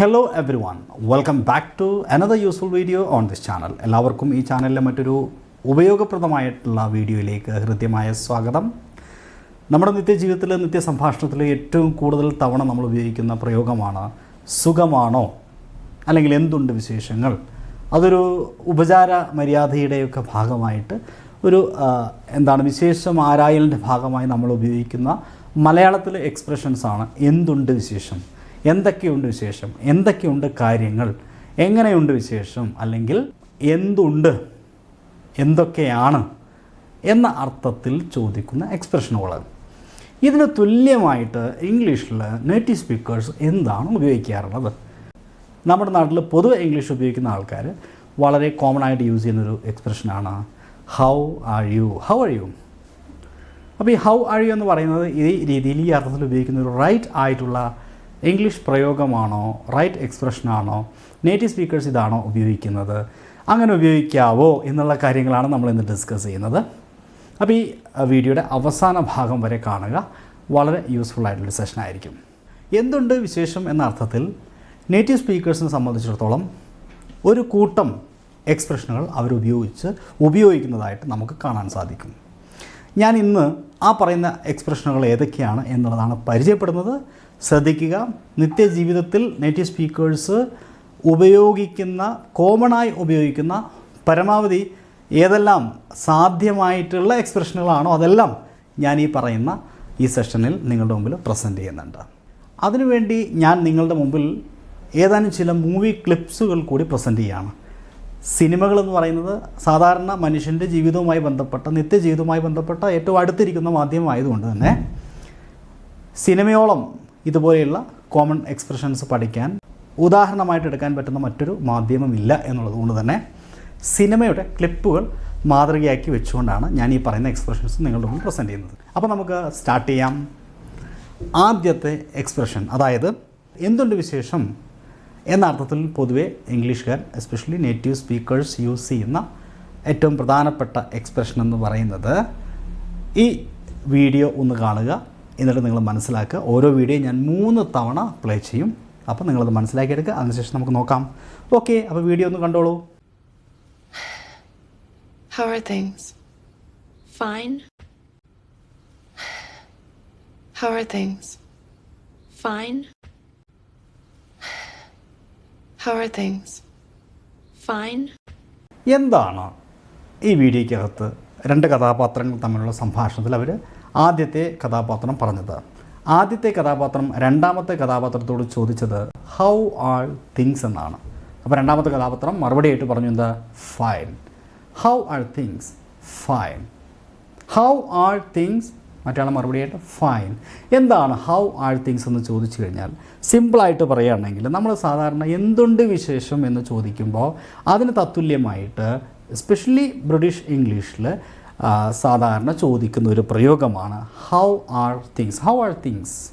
Hello everyone welcome back to another useful video on this channel എല്ലാവർക്കും ഈ ചാനലിലെ മറ്റൊരു ഉപയോഗപ്രദമായിട്ടുള്ള വീഡിയോയിലേക്ക് ഹൃദ്യമായ സ്വാഗതം. നമ്മുടെ നിത്യജീവിതത്തിലെ നിത്യ സംഭാഷണത്തിൽ ഏറ്റവും കൂടുതൽ തവണ നമ്മൾ ഉപയോഗിക്കുന്ന പ്രയോഗമാണ് സുഖമാണോ? അല്ലെങ്കിൽ എന്തുണ്ട് വിശേഷങ്ങൾ? അതൊരു ഉപചാര മര്യാദയുടെയൊക്കെ ഭാഗമായിട്ട് ഒരു എന്താണ് വിശേഷം ആരായലിന്റെ ഭാഗമായി നമ്മൾ ഉപയോഗിക്കുന്ന മലയാളത്തിലെ എക്സ്പ്രഷൻസാണ് എന്തുണ്ട് വിശേഷം? എന്തൊക്കെയുണ്ട് വിശേഷം? എന്തൊക്കെയുണ്ട് കാര്യങ്ങൾ? എങ്ങനെയുണ്ട് വിശേഷം? അല്ലെങ്കിൽ എന്തുണ്ട്? എന്തൊക്കെയാണ്? എന്ന അർത്ഥത്തിൽ ചോദിക്കുന്ന എക്സ്പ്രഷനുകളാണ്. ഇതിന് തുല്യമായിട്ട് ഇംഗ്ലീഷിൽ നേറ്റീവ് സ്പീക്കേഴ്സ് എന്താണ് ഉപയോഗിക്കാറുള്ളത്? നമ്മുടെ നാട്ടിൽ പൊതുവെ ഇംഗ്ലീഷ് ഉപയോഗിക്കുന്ന ആൾക്കാർ വളരെ കോമൺ ആയിട്ട് യൂസ് ചെയ്യുന്നൊരു എക്സ്പ്രഷനാണ് how are you how are you അപ്പോൾ ഈ ഹൗ ആർ യു എന്ന് പറയുന്നത് ഈ രീതിയിൽ ഈ അർത്ഥത്തിൽ ഉപയോഗിക്കുന്ന ഒരു റൈറ്റ് ആയിട്ടുള്ള ഇംഗ്ലീഷ് പ്രയോഗമാണോ റൈറ്റ് എക്സ്പ്രഷനാണോ നേറ്റീവ് സ്പീക്കേഴ്സ് ഇതാണോ ഉപയോഗിക്കുന്നത് അങ്ങനെ ഉപയോഗിക്കാവോ എന്നുള്ള കാര്യങ്ങളാണ് നമ്മൾ ഇന്ന് ഡിസ്കസ് ചെയ്യുന്നത്. അപ്പോൾ ഈ വീഡിയോയുടെ അവസാന ഭാഗം വരെ കാണുക. വളരെ യൂസ്ഫുൾ ആയിട്ടുള്ള സെഷൻ ആയിരിക്കും. എന്തുണ്ട് വിശേഷം എന്ന അർത്ഥത്തിൽ നേറ്റീവ് സ്പീക്കേഴ്സിനെ സംബന്ധിച്ചിടത്തോളം ഒരു കൂട്ടം എക്സ്പ്രഷനുകൾ അവരുപയോഗിച്ച് ഉപയോഗിക്കുന്നതായിട്ട് നമുക്ക് കാണാൻ സാധിക്കും. ഞാൻ ഇന്ന് ആ പറയുന്ന എക്സ്പ്രഷനുകൾ ഏതൊക്കെയാണ് എന്നുള്ളതാണ് പരിചയപ്പെടുന്നത്. ശ്രദ്ധിക്കുക. നിത്യജീവിതത്തിൽ നേറ്റീവ് സ്പീക്കേഴ്സ് ഉപയോഗിക്കുന്ന കോമണായി ഉപയോഗിക്കുന്ന പരമാവധി ഏതെല്ലാം സാധ്യമായിട്ടുള്ള എക്സ്പ്രഷനുകളാണോ അതെല്ലാം ഞാൻ ഈ പറയുന്ന ഈ സെഷനിൽ നിങ്ങളുടെ മുമ്പിൽ പ്രസന്റ് ചെയ്യുന്നുണ്ട്. അതിനുവേണ്ടി ഞാൻ നിങ്ങളുടെ മുമ്പിൽ ഏതാനും ചില മൂവി ക്ലിപ്സുകൾ കൂടി പ്രസന്റ് ചെയ്യുകയാണ് സിനിമകൾ എന്ന് പറയുന്നത് സാധാരണ മനുഷ്യന്റെ ജീവിതവുമായി ബന്ധപ്പെട്ട നിത്യജീവിതവുമായി ബന്ധപ്പെട്ട ഏറ്റവും അടുത്തിരിക്കുന്ന മാധ്യമമായതുകൊണ്ട് തന്നെ സിനിമയോളം ഇതുപോലെയുള്ള കോമൺ എക്സ്പ്രഷൻസ് പഠിക്കാൻ ഉദാഹരണമായിട്ട് എടുക്കാൻ പറ്റുന്ന മറ്റൊരു മാധ്യമമില്ല എന്നുള്ളത് കൊണ്ട് തന്നെ സിനിമയുടെ ക്ലിപ്പുകൾ മാതൃകയാക്കി വെച്ചുകൊണ്ടാണ് ഞാൻ ഈ പറയുന്ന എക്സ്പ്രഷൻസ് നിങ്ങളുടെ മുമ്പിൽ പ്രസന്റ് ചെയ്യുന്നത്. അപ്പോൾ നമുക്ക് സ്റ്റാർട്ട് ചെയ്യാം. ആദ്യത്തെ എക്സ്പ്രഷൻ അതായത് എന്തുണ്ട് വിശേഷം? എന്ന അർത്ഥത്തിൽ പൊതുവേ ഇംഗ്ലീഷുകാർ എസ്പെഷ്യലി നേറ്റീവ് സ്പീക്കേഴ്സ് യൂസ് ചെയ്യുന്ന ഏറ്റവും പ്രധാനപ്പെട്ട എക്സ്പ്രഷൻ എന്ന് പറയുന്നത് ഈ വീഡിയോ ഒന്ന് കാണുക. എന്നിട്ട് നിങ്ങൾ മനസ്സിലാക്കുക ഓരോ വീഡിയോ ഞാൻ മൂന്ന് തവണ പ്ലേ ചെയ്യും അപ്പോൾ നിങ്ങളത് മനസ്സിലാക്കിയെടുക്കുക അതിനുശേഷം നമുക്ക് നോക്കാം ഓക്കെ അപ്പോൾ വീഡിയോ ഒന്ന് കണ്ടോളൂ How are things? Fine. How are things? Fine. How are things? Fine. എന്താണ് ഈ വീഡിയോയ്ക്കകത്ത് രണ്ട് കഥാപാത്രങ്ങൾ തമ്മിലുള്ള സംഭാഷണത്തിൽ അവർ ആദ്യത്തെ കഥാപാത്രം പറഞ്ഞത്. ആദ്യത്തെ കഥാപാത്രം രണ്ടാമത്തെ കഥാപാത്രത്തോട് ചോദിച്ചത് ഹൗ ആർ തിങ്സ് എന്നാണ്. അപ്പോൾ രണ്ടാമത്തെ കഥാപാത്രം മറുപടിയായിട്ട് പറഞ്ഞു എന്താ? Fine how are things fine how are things മറുപടി മറുപടിയായിട്ട് ഫൈൻ എന്താണ് ഹൗ ആർ തിങ്സ് എന്ന് ചോദിച്ചു കഴിഞ്ഞാൽ സിമ്പിളായിട്ട് പറയുകയാണെങ്കിൽ നമ്മൾ സാധാരണ എന്തുണ്ട് വിശേഷം എന്ന് ചോദിക്കുമ്പോൾ അതിന് തത്തുല്യമായിട്ട് എസ്പെഷ്യലി ബ്രിട്ടീഷ് ഇംഗ്ലീഷിൽ സാധാരണ ചോദിക്കുന്ന ഒരു പ്രയോഗമാണ് how are things how are things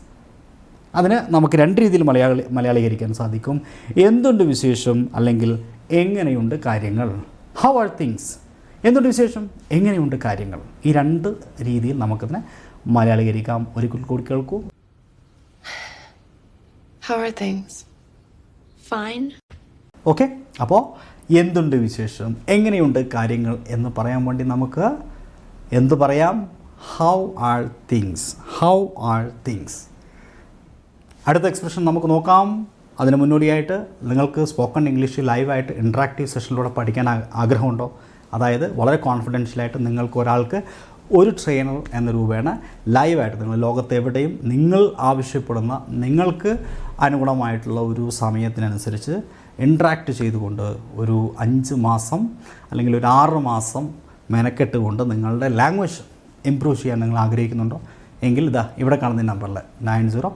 അതിന് നമുക്ക് രണ്ട് രീതിയിൽ മലയാളി മലയാളീകരിക്കാൻ സാധിക്കും. എന്തുണ്ട് വിശേഷം? അല്ലെങ്കിൽ എങ്ങനെയുണ്ട് കാര്യങ്ങൾ? ഹൗ ആർ തിങ്സ് എന്തുണ്ട് വിശേഷം? എങ്ങനെയുണ്ട് കാര്യങ്ങൾ? ഈ രണ്ട് രീതിയിൽ നമുക്കതിനെ മലയാളീകരിക്കാം. ഒരിക്കൽ കൂടി കേൾക്കൂ. How are things fine okay അപ്പോൾ എന്തുണ്ട് വിശേഷം? എങ്ങനെയുണ്ട് കാര്യങ്ങൾ എന്ന് പറയാൻ വേണ്ടി നമുക്ക് എന്ത് പറയാം? How are things how are things അടുത്ത എക്സ്പ്രഷൻ നമുക്ക് നോക്കാം. അതിന് മുന്നോടിയായിട്ട് നിങ്ങൾക്ക് സ്പോക്കൺ ഇംഗ്ലീഷ് ലൈവായിട്ട് ഇൻട്രാക്റ്റീവ് സെഷനിലൂടെ പഠിക്കാൻ ആഗ്രഹമുണ്ടോ? അതായത് വളരെ കോൺഫിഡൻഷ്യലായിട്ട് നിങ്ങൾക്ക് ഒരാൾക്ക് ഒരു ട്രെയിനർ എന്ന രൂപേണ ലൈവായിട്ട് നിങ്ങൾ ലോകത്തെവിടെയും നിങ്ങൾ ആവശ്യപ്പെടുന്ന നിങ്ങൾക്ക് അനുഗുണമായിട്ടുള്ള ഒരു സമയത്തിനനുസരിച്ച് ഇൻട്രാക്റ്റ് ചെയ്തുകൊണ്ട് ഒരു അഞ്ച് മാസം അല്ലെങ്കിൽ ഒരു ആറ് മാസം മെനക്കെട്ട് കൊണ്ട് നിങ്ങളുടെ ലാംഗ്വേജ് ഇമ്പ്രൂവ് ചെയ്യാൻ നിങ്ങൾ ആഗ്രഹിക്കുന്നുണ്ടോ? എങ്കിൽ ഇതാ ഇവിടെ കാണുന്ന നമ്പറിൽ nine zero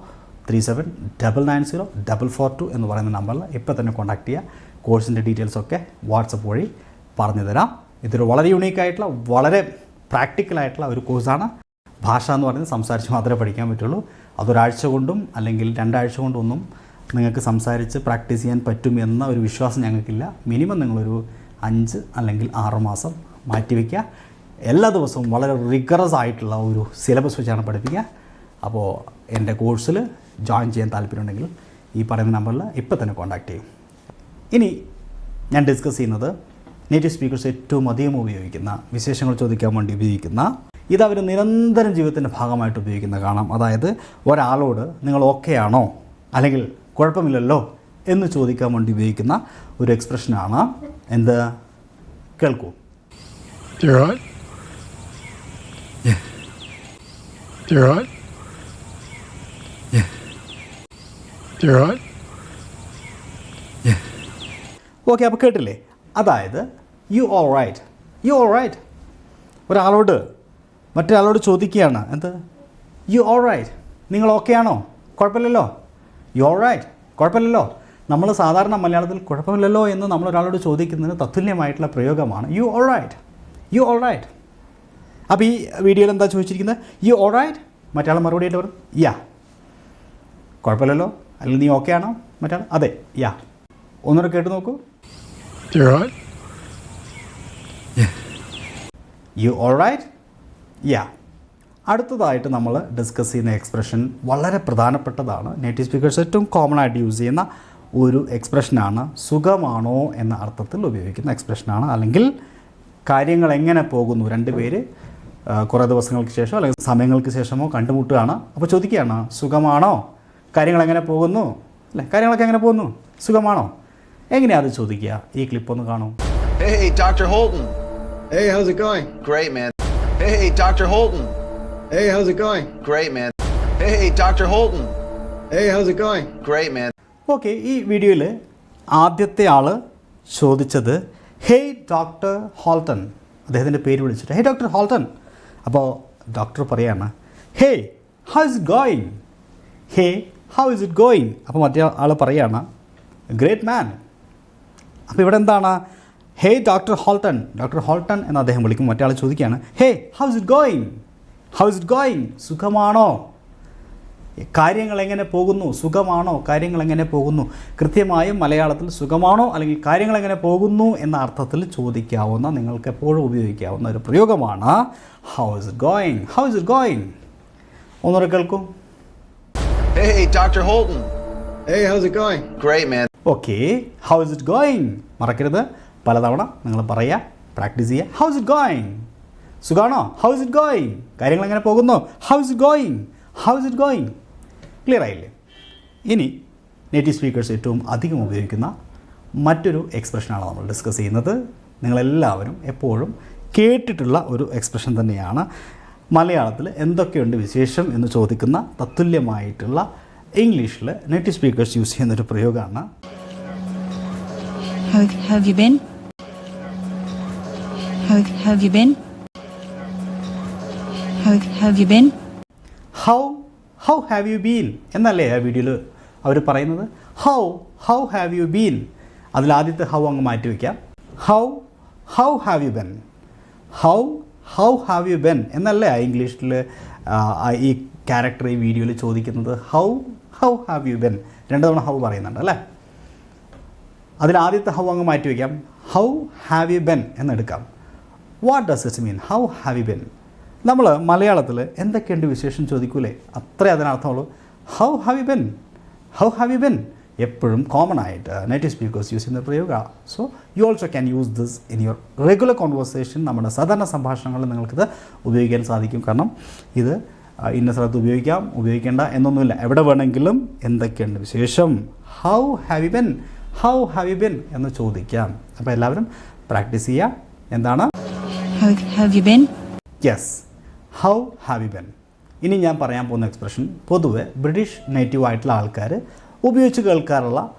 three seven double nine zero double four two എന്ന് പറയുന്ന നമ്പറിൽ ഇപ്പോൾ തന്നെ കോൺടാക്ട് ചെയ്യുക കോഴ്സിന്റെ ഡീറ്റെയിൽസൊക്കെ വാട്സപ്പ് വഴി പറഞ്ഞു തരാം. ഇതൊരു വളരെ യുണീക്കായിട്ടുള്ള വളരെ പ്രാക്ടിക്കലായിട്ടുള്ള ഒരു കോഴ്സാണ് ഭാഷ എന്ന് പറയുന്നത് സംസാരിച്ച് മാത്രമേ പഠിക്കാൻ പറ്റുള്ളൂ. അതൊരാഴ്ച കൊണ്ടും അല്ലെങ്കിൽ രണ്ടാഴ്ച കൊണ്ടും ഒന്നും നിങ്ങൾക്ക് സംസാരിച്ച് പ്രാക്ടീസ് ചെയ്യാൻ പറ്റും എന്ന ഒരു വിശ്വാസം ഞങ്ങൾക്കില്ല. മിനിമം നിങ്ങളൊരു അഞ്ച് അല്ലെങ്കിൽ ആറ് മാസം മാറ്റിവെക്കുക എല്ലാ ദിവസവും വളരെ റിഗറസ് ആയിട്ടുള്ള ഒരു സിലബസ് വെച്ചാണ് പഠിപ്പിക്കുക. അപ്പോൾ എന്റെ കോഴ്സിൽ ജോയിൻ ചെയ്യാൻ താല്പര്യമുണ്ടെങ്കിൽ ഈ പറയുന്ന നമ്പറിൽ ഇപ്പോൾ തന്നെ കോൺടാക്ട് ചെയ്യും. ഇനി ഞാൻ ഡിസ്കസ് ചെയ്യുന്നത് നേറ്റീവ് സ്പീക്കേഴ്സ് ഏറ്റവും അധികം ഉപയോഗിക്കുന്ന വിശേഷങ്ങൾ ചോദിക്കാൻ വേണ്ടി ഉപയോഗിക്കുന്ന ഇത് അവർ നിരന്തരം ജീവിതത്തിന്റെ ഭാഗമായിട്ട് ഉപയോഗിക്കുന്ന കാണാം. അതായത് ഒരാളോട് നിങ്ങൾ ഓക്കെ ആണോ? അല്ലെങ്കിൽ കുഴപ്പമില്ലല്ലോ എന്ന് ചോദിക്കാൻ വേണ്ടി ഉപയോഗിക്കുന്ന ഒരു എക്സ്പ്രഷനാണ് എന്ത്? കേൾക്കൂ. You alright? Yeah. You alright? Yeah. You Yeah. Okay അപ്പോൾ കേട്ടില്ലേ? അതായത് you all right you all right ഒരാളോട് മറ്റൊരാളോട് ചോദിക്കുകയാണ്. എന്ത്? യു ഓൾ റൈറ്റ് നിങ്ങൾ ഓക്കെ ആണോ? കുഴപ്പമില്ലല്ലോ. യു ഓൾ റൈറ്റ് കുഴപ്പമില്ലല്ലോ. നമ്മൾ സാധാരണ മലയാളത്തിൽ കുഴപ്പമില്ലല്ലോ എന്ന് നമ്മൾ ഒരാളോട് ചോദിക്കുന്നതിന് തത്തുല്യമായിട്ടുള്ള പ്രയോഗമാണ് you all right you all right അപ്പോൾ ഈ വീഡിയോയിൽ എന്താ ചോദിച്ചിരിക്കുന്നത്? യു ഓൾ റൈറ്റ് മറ്റാൾ മറുപടി ആയിട്ട് പറയും യാ കുഴപ്പമില്ലല്ലോ? അല്ലെങ്കിൽ നീ ഓക്കെ ആണോ? മറ്റാൾ അതെ യാ ഒന്നുകൂടെ കേട്ട് നോക്കൂ? യു ഓൾ റൈറ്റ് യാ അടുത്തതായിട്ട് നമ്മൾ ഡിസ്കസ് ചെയ്യുന്ന എക്സ്പ്രഷൻ വളരെ പ്രധാനപ്പെട്ടതാണ്. നേറ്റീവ് സ്പീക്കേഴ്സ് ഏറ്റവും കോമൺ ആയിട്ട് യൂസ് ചെയ്യുന്ന ഒരു എക്സ്പ്രഷനാണ് സുഖമാണോ എന്ന അർത്ഥത്തിൽ ഉപയോഗിക്കുന്ന എക്സ്പ്രഷനാണ് അല്ലെങ്കിൽ കാര്യങ്ങൾ എങ്ങനെ പോകുന്നു രണ്ടുപേര് കുറേ ദിവസങ്ങൾക്ക് ശേഷം അല്ലെങ്കിൽ സമയങ്ങൾക്ക് ശേഷമോ കണ്ടുമുട്ടുകയാണ് അപ്പോൾ ചോദിക്കുകയാണ് സുഖമാണോ കാര്യങ്ങൾ എങ്ങനെ പോകുന്നു അല്ലേ കാര്യങ്ങളൊക്കെ എങ്ങനെ പോകുന്നു സുഖമാണോ എങ്ങനെയാ അത് ചോദിക്കുക ഈ ക്ലിപ്പ് ഒന്ന് കാണൂ Hey, Dr. Holton. Hey, how's it going? Great, man. Hey, Dr. Holton. Hey, how's it going? Great, man. Hey, Dr. Holton. Hey, how's it going? Great, man. Okay ഈ വീഡിയോയിൽ ആദ്യത്തെ ആൾ ചോദിച്ചത് ഹേയ് ഡോക്ടർ ഹോൾട്ടൺ അദ്ദേഹത്തിന്റെ പേര് വിളിച്ചിട്ട് hey doctor Holton അപ്പോൾ doctor പറയാണ് hey how is going hey how is it going അപ്പോൾ മറ്റേ ആൾ പറയാണ് ഗ്രേറ്റ് മാൻ അപ്പോൾ ഇവിടെ എന്താണ് hey doctor Holton doctor Holton എന്ന് അദ്ദേഹം വിളിക്കും മറ്റേ ആൾ ചോദിക്കുകയാണ് hey how is it going how is it going സുഖമാണോ? കാര്യങ്ങൾ എങ്ങനെ പോകുന്നു? സുഖമാണോ? കാര്യങ്ങൾ എങ്ങനെ പോകുന്നു? കൃത്യമായും മലയാളത്തിൽ സുഖമാണോ? അല്ലെങ്കിൽ കാര്യങ്ങൾ എങ്ങനെ പോകുന്നു എന്ന അർത്ഥത്തിൽ ചോദിക്കാവുന്ന നിങ്ങൾക്ക് എപ്പോഴും ഉപയോഗിക്കാവുന്ന ഒരു പ്രയോഗമാണ് how is it going how is it going ഒന്നുകൂടെ കേൾക്കൂ. Hey, Dr. Holton. Hey, how's it going? Great, man. Okay how is it going മറക്കരുത്. പലതവണ നിങ്ങൾ പറയുക പ്രാക്ടീസ് ചെയ്യുക ഹൗ ഇസ് ഇറ്റ് ഗോയിങ് സുഖമാണോ ഹൗ ഇസ് ഇറ്റ് ഗോയിങ് കാര്യങ്ങൾ എങ്ങനെ പോകുന്നു? How is it going how is it going clear ആയില്ലേ? ഇനി നേറ്റീവ് സ്പീക്കേഴ്സ് ഏറ്റവും അധികം ഉപയോഗിക്കുന്ന മറ്റൊരു എക്സ്പ്രഷനാണ് നമ്മൾ ഡിസ്കസ് ചെയ്യുന്നത്. നിങ്ങളെല്ലാവരും എപ്പോഴും കേട്ടിട്ടുള്ള ഒരു എക്സ്പ്രഷൻ തന്നെയാണ്. മലയാളത്തിൽ എന്തൊക്കെയുണ്ട് വിശേഷം എന്ന് ചോദിക്കുന്ന തത്തുല്യമായിട്ടുള്ള ഇംഗ്ലീഷിൽ നേറ്റീവ് സ്പീക്കേഴ്സ് യൂസ് ചെയ്യുന്ന ഒരു പ്രയോഗമാണ് How have you been? How how have you been എന്നല്ലേ ആ വീഡിയോയിൽ അവർ പറയുന്നത്. How how have you been അതിലാദ്യത്തെ how അങ്ങ് മാറ്റി വയ്ക്കാം how how have you been how how have you been എന്നല്ലേ ആ ഇംഗ്ലീഷിൽ ഈ ക്യാരക്ടർ ഈ വീഡിയോയിൽ ചോദിക്കുന്നത്. How how have you been രണ്ട് തവണ ഹൗ പറയുന്നുണ്ട് അല്ലേ? അതിൽ ആദ്യത്തെ ഹൗ അങ്ങ് മാറ്റി വയ്ക്കാം ഹൗ ഹാവ് യു ബെൻ എന്നെടുക്കാം. What does it mean how have you been നമ്മൾ മലയാളത്തിൽ എന്തൊക്കെയുണ്ട് വിശേഷം ചോദിക്കൂലേ? അത്രേ അതിനർത്ഥമുള്ളൂ. How have you been how have you been എപ്പോഴും കോമൺ ആയിട്ട് നേറ്റീവ് സ്പീക്കേഴ്സ് യൂസ് ചെയ്യുന്ന പ്രയോഗമാണ് so you also can use this in your regular conversation നമ്മുടെ സാധാരണ സംഭാഷണങ്ങളിൽ നിങ്ങൾക്കിത് ഉപയോഗിക്കാൻ സാധിക്കും. കാരണം ഇത് ഇന്ന സ്ഥലത്ത് ഉപയോഗിക്കാം ഉപയോഗിക്കേണ്ട എന്നൊന്നുമില്ല. എവിടെ വേണമെങ്കിലും എന്തൊക്കെയുണ്ട് വിശേഷം? How have you been how have you been എന്ന് ചോദിക്കാം. അപ്പോൾ എല്ലാവരും പ്രാക്ടീസ് ചെയ്യാം. എന്താണ്? Yes how have you been? ഇനി ഞാൻ പറയാൻ പോകുന്ന എക്സ്പ്രഷൻ പൊതുവെ ബ്രിട്ടീഷ് നേറ്റീവ് ആയിട്ടുള്ള ആൾക്കാർ ഉപയോഗിച്ച് കേൾക്കാറുള്ള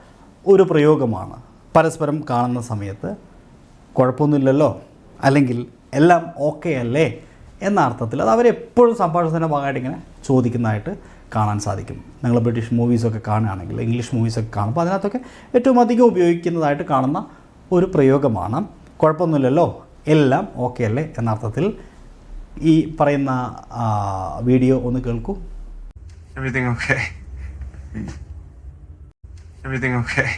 ഒരു പ്രയോഗമാണ്. പരസ്പരം കാണുന്ന സമയത്ത് കുഴപ്പമൊന്നുമില്ലല്ലോ? അല്ലെങ്കിൽ എല്ലാം ഓക്കെ അല്ലേ? എന്ന അർത്ഥത്തിൽ അത് അവരെപ്പോഴും സംഭാഷണത്തിന്റെ ഭാഗമായിട്ട് ഇങ്ങനെ ചോദിക്കുന്നതായിട്ട് കാണാൻ സാധിക്കും. നിങ്ങൾ ബ്രിട്ടീഷ് മൂവീസൊക്കെ കാണുകയാണെങ്കിൽ ഇംഗ്ലീഷ് മൂവീസൊക്കെ കാണുമ്പോൾ അതിനകത്തൊക്കെ ഏറ്റവും അധികം ഉപയോഗിക്കുന്നതായിട്ട് കാണുന്ന ഒരു പ്രയോഗമാണ്. കുഴപ്പമൊന്നുമില്ലല്ലോ? എല്ലാം ഓക്കെ അല്ലേ? എന്ന അർത്ഥത്തിൽ ഈ പറയുന്ന വീഡിയോ ഒന്ന് കേൾക്കൂ. Everything okay? Everything okay?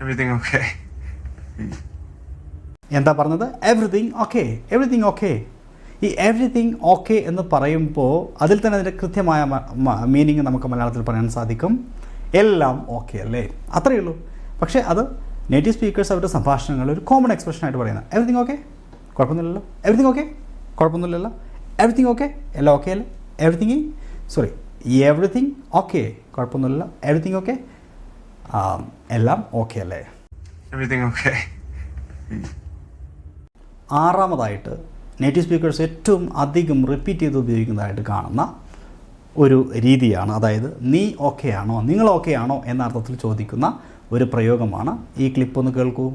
Everything okay? എന്താ പറഞ്ഞത്? എവറിഥിങ് ഓക്കെ എവറിഥിങ് ഓക്കെ ഈ എവറിത്തിങ് ഓക്കെ എന്ന് പറയുമ്പോൾ അതിൽ തന്നെ അതിന്റെ കൃത്യമായ മീനിങ് നമുക്ക് മലയാളത്തിൽ പറയാൻ സാധിക്കും. എല്ലാം ഓക്കെ അല്ലേ? അത്രയേ ഉള്ളൂ. പക്ഷേ അത് നേറ്റീവ് സ്പീക്കേഴ്സ് അവരുടെ സംഭാഷണങ്ങളിൽ ഒരു കോമൺ എക്സ്പ്രഷനായിട്ട് പറയുന്നത് എവറിത്തിങ് ഓക്കെ കുഴപ്പമൊന്നുമില്ലല്ലോ. എവറിത്തിങ് ഓക്കെ കുഴപ്പമൊന്നുമില്ലല്ലോ. എവറിത്തിങ് ഓക്കെ എല്ലാം ഓക്കെ അല്ലേ? എവറിത്തിങ് സോറി എവറിത്തിങ് ഓക്കെ കുഴപ്പമൊന്നുമില്ല എവറിത്തിങ് ഓക്കെ എല്ലാം ഓക്കെ അല്ലേ? എവറിത്തിങ് ഓക്കെ ആറാമതായിട്ട് നേറ്റീവ് സ്പീക്കേഴ്സ് ഏറ്റവും അധികം റിപ്പീറ്റ് ചെയ്ത് ഉപയോഗിക്കുന്നതായിട്ട് കാണുന്ന ഒരു രീതിയാണ്. അതായത് നീ ഓക്കെ ആണോ? നിങ്ങൾ ഓക്കെ ആണോ? എന്ന അർത്ഥത്തിൽ ചോദിക്കുന്ന ഒരു പ്രയോഗമാണ്. ഈ ക്ലിപ്പ് ഒന്ന് കേൾക്കൂ.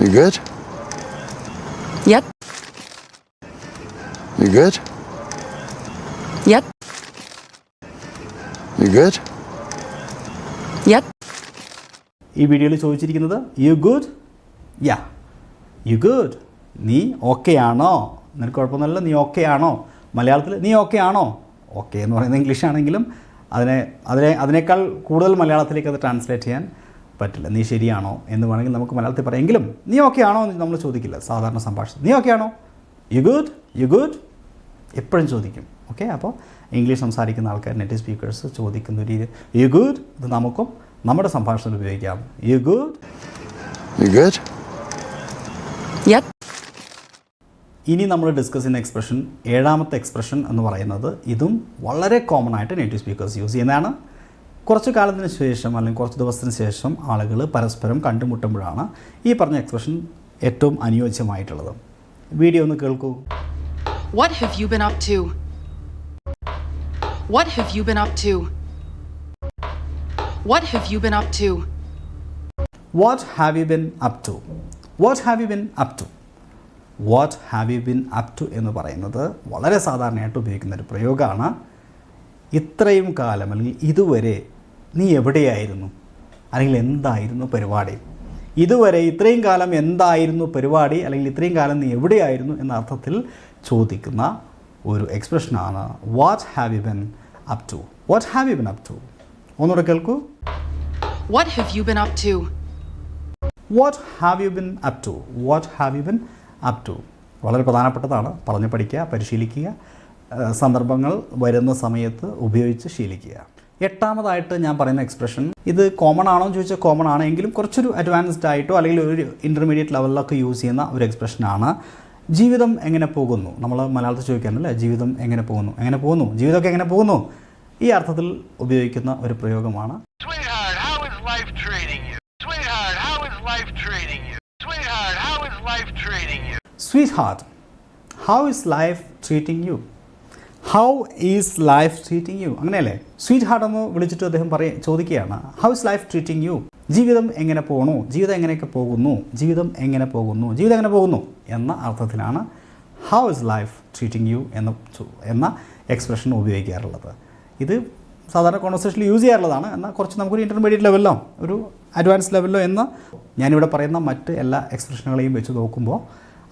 You good? Yep. You good? Yep. You good? Yep. ഈ വീഡിയോയിൽ ചോദിച്ചിരിക്കുന്നത് you good ya you good നീ ഓക്കെ ആണോ നിനക്ക് കുഴപ്പമൊന്നുമില്ല നീ ഓക്കെ ആണോ മലയാളത്തിൽ നീ ഓക്കെ ആണോ ഓക്കെ എന്ന് പറയുന്നത് ഇംഗ്ലീഷ് ആണെങ്കിലും അതിനെ അതിനെ അതിനേക്കാൾ കൂടുതൽ മലയാളത്തിലേക്ക് അത് ട്രാൻസ്ലേറ്റ് ചെയ്യാൻ പറ്റില്ല. നീ ശരിയാണോ എന്ന് വേണമെങ്കിൽ നമുക്ക് മലയാളത്തിൽ പറയാം. എങ്കിലും നീ ഓക്കെ ആണോ എന്ന് നമ്മൾ ചോദിക്കില്ല. സാധാരണ സംഭാഷണം. നീ ഓക്കെ ആണോ? യു ഗുഡ് യു ഗുഡ് എപ്പോഴും ചോദിക്കും. ഓക്കെ അപ്പോൾ ഇംഗ്ലീഷ് സംസാരിക്കുന്ന ആൾക്കാർ നെറ്റീവ് സ്പീക്കേഴ്സ് ചോദിക്കുന്ന ഒരു രീതി. യു ഗുഡ് ഇത് നമുക്കും നമ്മുടെ സംഭാഷണത്തിൽ ഉപയോഗിക്കാം. You good you good. ഇനി നമ്മൾ ഡിസ്കസ് ചെയ്യുന്ന എക്സ്പ്രഷൻ ഏഴാമത്തെ എക്സ്പ്രഷൻ എന്ന് പറയുന്നത് ഇതും വളരെ കോമൺ ആയിട്ട് നേറ്റീവ് സ്പീക്കേഴ്സ് യൂസ് ചെയ്യുന്നതാണ്. കുറച്ച് കാലത്തിന് ശേഷം അല്ലെങ്കിൽ കുറച്ച് ദിവസത്തിന് ശേഷം ആളുകൾ പരസ്പരം കണ്ടുമുട്ടുമ്പോഴാണ് ഈ പറഞ്ഞ എക്സ്പ്രഷൻ ഏറ്റവും അനുയോജ്യമായിട്ടുള്ളത് വീഡിയോ ഒന്ന് കേൾക്കൂ What have you been up to? What have you been up to? What have you been up to? What have you been up to what have you been up to what have you been up to എന്ന് പറയുന്നത് വളരെ സാധാരണയായിട്ട് ഉപയോഗിക്കുന്ന ഒരു പ്രയോഗമാണ് ഇത്രയും കാലം അല്ലെങ്കിൽ ഇതുവരെ നീ എവിടെയായിരുന്നു? അല്ലെങ്കിൽ എന്തായിരുന്നു പരിപാടി? ഇതുവരെ ഇത്രയും കാലം എന്തായിരുന്നു പരിപാടി? അല്ലെങ്കിൽ ഇത്രയും കാലം നീ എവിടെയായിരുന്നു എന്ന അർത്ഥത്തിൽ ചോദിക്കുന്ന ഒരു എക്സ്പ്രഷനാണ് what have you been up to what have you been up to ഒന്നുകൂടെ കേൾക്കൂ. What have you been up to what have you been up to what have you been up to വളരെ പ്രധാനപ്പെട്ടതാണ്. പറഞ്ഞു പഠിക്കുക പരിശീലിക്കുക സന്ദർഭങ്ങൾ വരുന്ന സമയത്ത് ഉപയോഗിച്ച് ശീലിക്കുക. എട്ടാമതായിട്ട് ഞാൻ പറയുന്ന എക്സ്പ്രഷൻ ഇത് കോമൺ ആണോ എന്ന് ചോദിച്ചാൽ കോമൺ ആണ്. എങ്കിലും കുറച്ചൊരു അഡ്വാൻസ്ഡ് ആയിട്ടോ അല്ലെങ്കിൽ ഒരു ഇന്റർമീഡിയറ്റ് ലെവലിലൊക്കെ യൂസ് ചെയ്യുന്ന ഒരു എക്സ്പ്രഷനാണ് ജീവിതം എങ്ങനെ പോകുന്നു? നമ്മൾ മലയാളത്തിൽ ചോദിക്കാനല്ലേ ജീവിതം എങ്ങനെ പോകുന്നു? എങ്ങനെ പോകുന്നു? ജീവിതമൊക്കെ എങ്ങനെ പോകുന്നു? ഈ അർത്ഥത്തിൽ ഉപയോഗിക്കുന്ന ഒരു പ്രയോഗമാണ്? Sweetheart how is life treating you how is life treating you അങ്ങനെയല്ലേ? സ്വീറ്റ് ഹാർട്ട് എന്ന് വിളിച്ചിട്ട് അദ്ദേഹം പറയ ചോദിക്കുകയാണ്. How is life treating you ജീവിതം എങ്ങനെ പോകണു ജീവിതം എങ്ങനെയൊക്കെ പോകുന്നു? ജീവിതം എങ്ങനെ പോകുന്നു? ജീവിതം എങ്ങനെ പോകുന്നു? എന്ന അർത്ഥത്തിലാണ് how is life treating you എന്ന എന്ന എക്സ്പ്രഷൻ ഉപയോഗിക്കാറുള്ളത്. ഇത് സാധാരണ കോൺവെർസേഷനിൽ യൂസ് ചെയ്യാറുള്ളതാണ്. എന്നാൽ കുറച്ച് നമുക്കൊരു ഇന്റർമീഡിയറ്റ് ലെവലിലോ ഒരു അഡ്വാൻസ് ലെവലിലോ എന്ന് ഞാനിവിടെ പറയുന്ന മറ്റ് എല്ലാ എക്സ്പ്രഷനുകളെയും വെച്ച് നോക്കുമ്പോൾ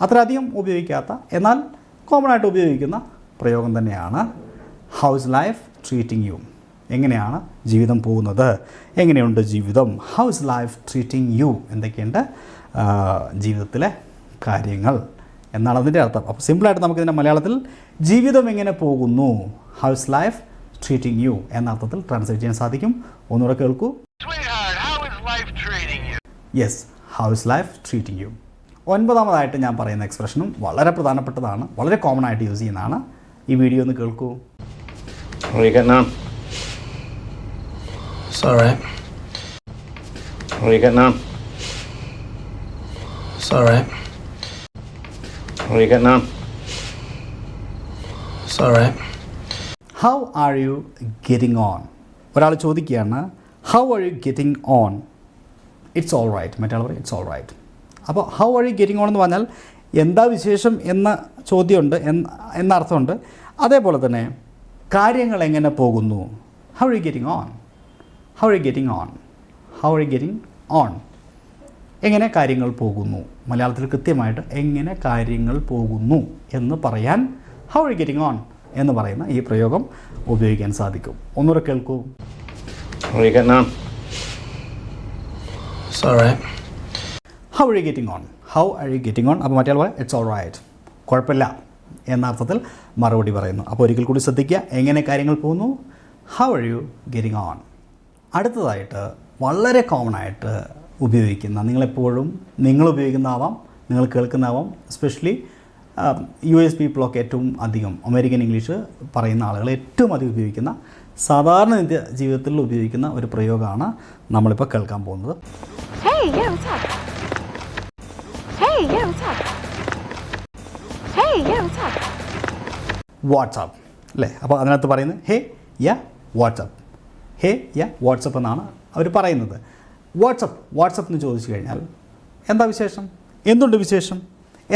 അത്രയധികം ഉപയോഗിക്കാത്ത എന്നാൽ കോമൺ ആയിട്ട് ഉപയോഗിക്കുന്ന പ്രയോഗം തന്നെയാണ്. ഹൗസ് ലൈഫ് ട്രീറ്റിംഗ് യു എങ്ങനെയാണ് ജീവിതം പോകുന്നത്? എങ്ങനെയുണ്ട് ജീവിതം? ഹൗസ് ലൈഫ് ട്രീറ്റിംഗ് യു എന്തൊക്കെയുണ്ട് ജീവിതത്തിലെ കാര്യങ്ങൾ എന്നാണ് അതിന്റെ അർത്ഥം. അപ്പോൾ സിമ്പിളായിട്ട് നമുക്കിതിന്റെ മലയാളത്തിൽ ജീവിതം എങ്ങനെ പോകുന്നു? ഹൗസ് ലൈഫ് ട്രീറ്റിംഗ് യു എന്ന അർത്ഥത്തിൽ ട്രാൻസ്ലേറ്റ് ചെയ്യാൻ സാധിക്കും. ഒന്നുകൂടെ കേൾക്കൂ. Yes how's life treating you ഒൻപതാമതായിട്ട് ഞാൻ പറയുന്ന എക്സ്പ്രഷനും വളരെ പ്രധാനപ്പെട്ടതാണ്. വളരെ കോമൺ ആയിട്ട് യൂസ് ചെയ്യുന്നതാണ്. ഈ വീഡിയോ ഒന്ന് കേൾക്കൂ. How are you getting on ഒരാൾ ചോദിക്കുകയാണ് how are you getting on it's all right മറ്റേ ആൾ പറയും ഇറ്റ്സ് ഓൾ റൈറ്റ് അപ്പോൾ how are you getting on എന്ന് പറഞ്ഞാൽ എന്താ വിശേഷം എന്ന ചോദ്യമുണ്ട് എന്ന അർത്ഥമുണ്ട്. അതേപോലെ തന്നെ കാര്യങ്ങൾ എങ്ങനെ പോകുന്നു? How are you getting on how are you getting on how are you getting on എങ്ങനെ കാര്യങ്ങൾ പോകുന്നു? മലയാളത്തിൽ കൃത്യമായിട്ട് എങ്ങനെ കാര്യങ്ങൾ പോകുന്നു എന്ന് പറയാൻ ഹൗ ആർ ഗെറ്റിംഗ് ഓൺ എന്ന് പറയുന്ന ഈ പ്രയോഗം ഉപയോഗിക്കാൻ സാധിക്കും. ഒന്നുകൂടെ കേൾക്കൂ. How are getting on how are you getting on അപ്പോൾ മറ്റേ പറയാം ഇറ്റ്സ് ഓൾ റൈറ്റ് കുഴപ്പമില്ല എന്ന അർത്ഥത്തിൽ മറുപടി പറയുന്നു. അപ്പോൾ ഒരിക്കൽ കൂടി ശ്രദ്ധിക്കുക എങ്ങനെ കാര്യങ്ങൾ പോകുന്നു? How are you getting on അടുത്തതായിട്ട് വളരെ കോമൺ ആയിട്ട് ഉപയോഗിക്കുന്ന നിങ്ങളെപ്പോഴും നിങ്ങൾ ഉപയോഗിക്കുന്നതാവാം നിങ്ങൾ കേൾക്കുന്നതാവാം എസ്പെഷ്യലി യു എസ് പീപ്പിളൊക്കെ ഏറ്റവും അധികം അമേരിക്കൻ ഇംഗ്ലീഷ് പറയുന്ന ആളുകൾ ഏറ്റവും അധികം ഉപയോഗിക്കുന്ന സാധാരണ നിത്യ ജീവിതത്തിൽ ഉപയോഗിക്കുന്ന ഒരു പ്രയോഗമാണ് നമ്മളിപ്പോൾ കേൾക്കാൻ പോകുന്നത്. Hey, yeah, what's up? Hey, yeah, what's up? What's up അല്ലേ? അപ്പോൾ അതിനകത്ത് പറയുന്നത് ഹേ യ വാട്സപ്പ് ഹേ യ വാട്സപ്പ് എന്നാണ് അവർ പറയുന്നത്. വാട്സപ്പ് വാട്സപ്പ് എന്ന് ചോദിച്ചു കഴിഞ്ഞാൽ എന്താ വിശേഷം? എന്തുണ്ട് വിശേഷം?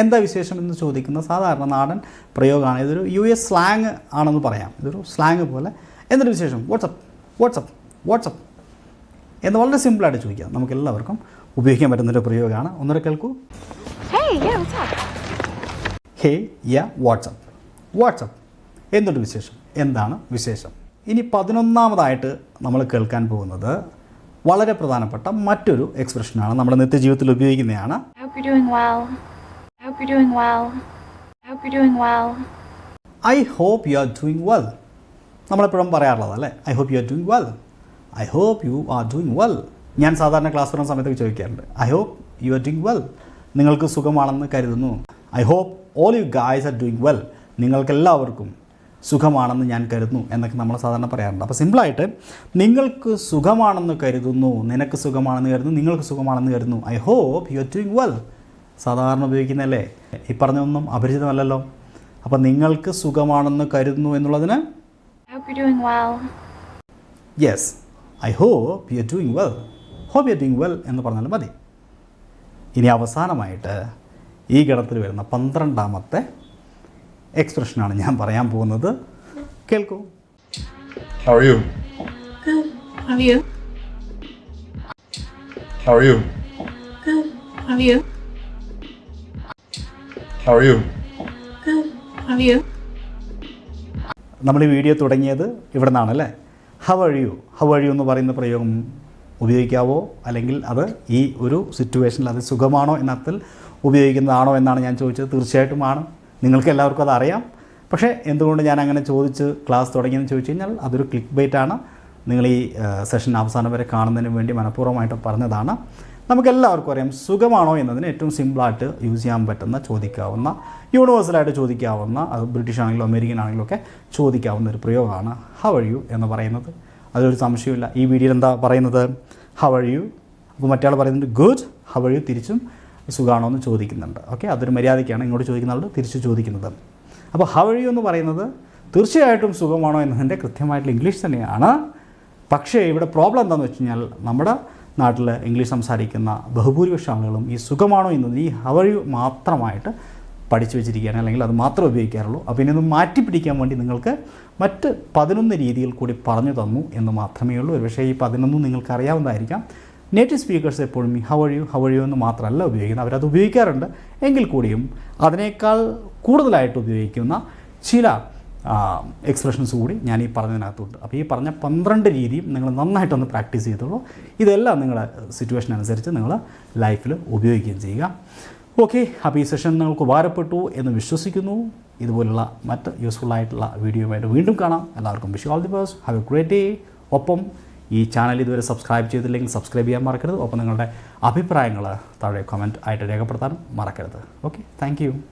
എന്താ വിശേഷം എന്ന് ചോദിക്കുന്ന സാധാരണ നാടൻ പ്രയോഗമാണ്. ഇതൊരു യു എസ് സ്ലാങ് ആണെന്ന് പറയാം. ഇതൊരു സ്ലാങ് പോലെ. എന്തൊരു വിശേഷം? വാട്സപ്പ് വാട്സപ്പ് വാട്സപ്പ് എന്ന് വളരെ സിമ്പിളായിട്ട് ചോദിക്കാം. നമുക്ക് എല്ലാവർക്കും ഉപയോഗിക്കാൻ പറ്റുന്നൊരു പ്രയോഗമാണ്. ഒന്നര കേൾക്കൂ. Hey, yeah, what's up? ഹേ യ വാട്സപ്പ് വാട്സപ്പ് എന്തുണ്ട് വിശേഷം? എന്താണ് വിശേഷം? ഇനി പതിനൊന്നാമതായിട്ട് നമ്മൾ കേൾക്കാൻ പോകുന്നത് വളരെ പ്രധാനപ്പെട്ട മറ്റൊരു എക്സ്പ്രഷനാണ് നമ്മുടെ നിത്യജീവിതത്തിൽ ഉപയോഗിക്കുന്നതാണ്. I hope you are doing well നമ്മളെപ്പോഴും പറയാറുള്ളത് അല്ലേ? I hope you are doing well I hope you are doing well ഞാൻ സാധാരണ ക്ലാസ് വരുന്ന സമയത്ത് ചോദിക്കാറുണ്ട്. I hope you are doing well നിങ്ങൾക്ക് സുഖമാണെന്ന് കരുതുന്നു. I hope all you guys are doing well നിങ്ങൾക്കെല്ലാവർക്കും സുഖമാണെന്ന് ഞാൻ കരുതുന്നു എന്നൊക്കെ നമ്മൾ സാധാരണ പറയാറുണ്ട്. അപ്പോൾ സിമ്പിളായിട്ട് നിങ്ങൾക്ക് സുഖമാണെന്ന് കരുതുന്നു നിനക്ക് സുഖമാണെന്ന് കരുതുന്നു നിങ്ങൾക്ക് സുഖമാണെന്ന് കരുതുന്നു. I hope you are doing well സാധാരണ ഉപയോഗിക്കുന്നതല്ലേ? ഈ പറഞ്ഞൊന്നും അപരിചിതമല്ലല്ലോ. അപ്പോൾ നിങ്ങൾക്ക് സുഖമാണെന്ന് കരുതുന്നു എന്നുള്ളതിന് yes I hope you are doing well hope you are doing well എന്ന് പറഞ്ഞാലും മതി. ഇനി അവസാനമായിട്ട് ഈ ഗണത്തിൽ വരുന്ന പന്ത്രണ്ടാമത്തെ എക്സ്പ്രഷനാണ് ഞാൻ പറയാൻ പോകുന്നത് കേൾക്കൂ How are you? How are you? How are you? How are you? How are you? How are you? നമ്മൾ ഈ വീഡിയോ തുടങ്ങിയത് ഇവിടെ നിന്നാണല്ലേ ഹവ് അഴിയു ഹവ് അഴിയു എന്ന് പറയുന്ന പ്രയോഗം ഉപയോഗിക്കാവോ? അല്ലെങ്കിൽ അത് ഈ ഒരു സിറ്റുവേഷനിൽ അത് സുഖമാണോ എന്നത്തിൽ ഉപയോഗിക്കുന്നതാണോ എന്നാണ് ഞാൻ ചോദിച്ചത്. തീർച്ചയായിട്ടും ആണ്. നിങ്ങൾക്ക് എല്ലാവർക്കും അത് അറിയാം. പക്ഷേ എന്തുകൊണ്ട് ഞാൻ അങ്ങനെ ചോദിച്ച് ക്ലാസ് തുടങ്ങിയെന്ന് ചോദിച്ചു കഴിഞ്ഞാൽ അതൊരു ക്ലിക്ക് ബൈറ്റാണ് നിങ്ങൾ ഈ സെഷൻ അവസാനം വരെ കാണുന്നതിന് വേണ്ടി മനഃപൂർവമായിട്ട് പറഞ്ഞതാണ്. നമുക്കെല്ലാവർക്കും അറിയാം സുഖമാണോ എന്നതിന് ഏറ്റവും സിമ്പിളായിട്ട് യൂസ് ചെയ്യാൻ പറ്റുന്ന ചോദിക്കാവുന്ന യൂണിവേഴ്സലായിട്ട് ചോദിക്കാവുന്ന അത് ബ്രിട്ടീഷ് ആണെങ്കിലും അമേരിക്കൻ ആണെങ്കിലും ഒക്കെ ചോദിക്കാവുന്ന ഒരു പ്രയോഗമാണ്. ഹവ് are you എന്ന് പറയുന്നത്. അതിലൊരു സംശയമില്ല ഈ വീഡിയോയിൽ എന്താ പറയുന്നത്? ഹൗ ആർ യു അപ്പോൾ മറ്റയാൾ പറയുന്നുണ്ട് ഗുഡ് ഹൗ ആർ യു തിരിച്ചും സുഖമാണോ എന്ന് ചോദിക്കുന്നുണ്ട്. ഓക്കെ അതൊരു മര്യാദയ്ക്കാണ് ഇങ്ങോട്ട് ചോദിക്കുന്ന ആൾ തിരിച്ച് ചോദിക്കുന്നത്. അപ്പോൾ ഹൗ ആർ യു എന്ന് പറയുന്നത് തീർച്ചയായിട്ടും സുഖമാണോ എന്നതിന്റെ കൃത്യമായിട്ടുള്ള ഇംഗ്ലീഷ് തന്നെയാണ്. പക്ഷേ ഇവിടെ പ്രോബ്ലം എന്താണെന്ന് വെച്ച് കഴിഞ്ഞാൽ നമ്മുടെ നാട്ടിൽ ഇംഗ്ലീഷ് സംസാരിക്കുന്ന ബഹുഭൂരിപക്ഷം ആളുകളും ഈ സുഖമാണോ എന്നത് ഈ ഹവഴി മാത്രമായിട്ട് പഠിച്ചു വെച്ചിരിക്കുകയാണ് അല്ലെങ്കിൽ അത് മാത്രമേ ഉപയോഗിക്കാറുള്ളൂ. അപ്പോൾ ഇനി മാറ്റി പിടിക്കാൻ വേണ്ടി നിങ്ങൾക്ക് മറ്റ് പതിനൊന്ന് രീതിയിൽ കൂടി പറഞ്ഞു തന്നു എന്ന് മാത്രമേ ഉള്ളൂ. ഒരുപക്ഷേ ഈ പതിനൊന്ന് നിങ്ങൾക്ക് അറിയാവുന്നതായിരിക്കാം. നേറ്റീവ് സ്പീക്കേഴ്സ് എപ്പോഴും ഈ ആർ യു എന്ന് മാത്രമല്ല ഉപയോഗിക്കുന്നത്. അവരത് ഉപയോഗിക്കാറുണ്ട്. എങ്കിൽ കൂടിയും അതിനേക്കാൾ കൂടുതലായിട്ട് ഉപയോഗിക്കുന്ന ചില എക്സ്പ്രഷൻസ് കൂടി ഞാൻ ഈ പറഞ്ഞതിനകത്തുണ്ട്. അപ്പോൾ ഈ പറഞ്ഞ പന്ത്രണ്ട് രീതിയും നിങ്ങൾ നന്നായിട്ടൊന്ന് പ്രാക്ടീസ് ചെയ്തോളൂ. ഇതെല്ലാം നിങ്ങളുടെ സിറ്റുവേഷൻ അനുസരിച്ച് നിങ്ങൾ ലൈഫിൽ ഉപയോഗിക്കുകയും ചെയ്യുക. ഓക്കെ അപ്പോൾ ഈ സെഷൻ നിങ്ങൾക്ക് ഉപകാരപ്പെട്ടു എന്ന് വിശ്വസിക്കുന്നു. ഇതുപോലുള്ള മറ്റ് യൂസ്ഫുൾ ആയിട്ടുള്ള വീഡിയോയുമായിട്ട് വീണ്ടും കാണാം. എല്ലാവർക്കും wish all the best have a great day ഒപ്പം ഈ ചാനൽ ഇതുവരെ സബ്സ്ക്രൈബ് ചെയ്തില്ലെങ്കിൽ സബ്സ്ക്രൈബ് ചെയ്യാൻ മറക്കരുത്. ഒപ്പം നിങ്ങളുടെ അഭിപ്രായങ്ങൾ താഴെ കമന്റ് ആയിട്ട് രേഖപ്പെടുത്താനും മറക്കരുത്. Okay thank